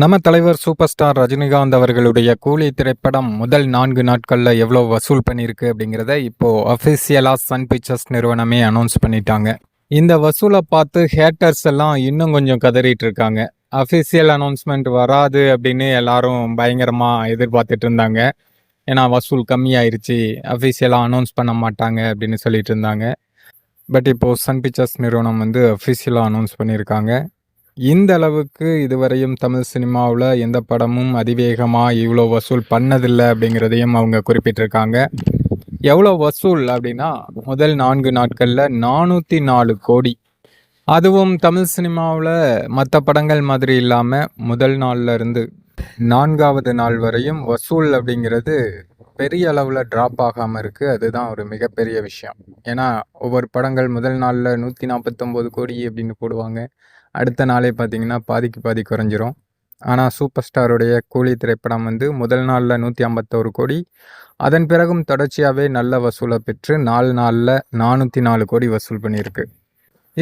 நம்ம தலைவர் super star Rajinikanth அவர்களுடைய கூலி திரைப்படம் முதல் நான்கு நாட்களில் எவ்வளோ வசூல் பண்ணியிருக்கு அப்படிங்கிறத இப்போ அஃபிஷியலாக சன் பிக்சர்ஸ் நிறுவனமே அனௌன்ஸ் பண்ணிட்டாங்க. இந்த வசூலை பார்த்து ஹேட்டர்ஸ் எல்லாம் இன்னும் கொஞ்சம் கதறிட்டு இருக்காங்க. அஃபிஷியல் அனௌன்ஸ்மெண்ட் வராது அப்படின்னு எல்லாரும் பயங்கரமாக எதிர்பார்த்துட்டு இருந்தாங்க. ஏன்னா வசூல் கம்மியாயிருச்சு அஃபிஷியலாக அனௌன்ஸ் பண்ண மாட்டாங்க அப்படின்னு சொல்லிட்டு இருந்தாங்க. பட் இப்போ சன் பிக்சர்ஸ் நிறுவனம் வந்து அஃபிஷியலாக அனௌன்ஸ் பண்ணியிருக்காங்க. இந்த அளவுக்கு இதுவரையும் தமிழ் சினிமாவில் எந்த படமும் அதிவேகமாக இவ்வளோ வசூல் பண்ணதில்லை அப்படிங்கிறதையும் அவங்க குறிப்பிட்டிருக்காங்க. எவ்வளோ வசூல் அப்படின்னா முதல் நான்கு நாட்களில் நானூற்றி நாலு கோடி. அதுவும் தமிழ் சினிமாவில் மற்ற படங்கள் மாதிரி இல்லாமல் முதல் நாளில் இருந்து நான்காவது நாள் வரையும் வசூல் அப்படிங்கிறது பெரிய அளவில் ட்ராப் ஆகாமல் இருக்குது அதுதான் ஒரு மிகப்பெரிய விஷயம். ஏன்னா ஒவ்வொரு படங்கள் முதல் நாளில் நூற்றி நாற்பத்தொம்போது கோடி அப்படின்னு போடுவாங்க. அடுத்த நாளே பார்த்தீங்கன்னா பாதிக்கு பாதி குறைஞ்சிரும். ஆனால் சூப்பர் ஸ்டாருடைய கூலி திரைப்படம் வந்து முதல் நாளில் நூற்றி ஐம்பத்தோரு கோடி. அதன் பிறகும் தொடர்ச்சியாகவே நல்ல வசூலை பெற்று நாலு நாளில் நானூற்றி நாலு கோடி வசூல் பண்ணியிருக்கு.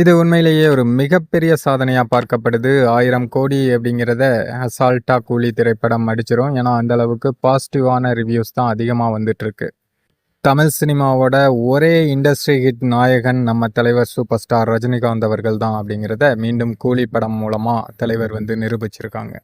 இது உண்மையிலேயே ஒரு மிகப்பெரிய சாதனையாக பார்க்கப்படுது. ஆயிரம் கோடி அப்படிங்கிறத அசால்ட்டா கூலி திரைப்படம் அடிச்சிரும். ஏன்னா அந்த அளவுக்கு பாசிட்டிவான ரிவ்யூஸ் தான் அதிகமாக வந்துட்டுருக்கு. தமிழ் சினிமாவோட ஒரே இண்டஸ்ட்ரி ஹிட் நாயகன் நம்ம தலைவர் சூப்பர் ஸ்டார் ரஜினிகாந்த் அவர்கள் தான் அப்படிங்கிறத மீண்டும் கூலி படம் மூலமாக தலைவர் வந்து நிரூபிச்சிருக்காங்க.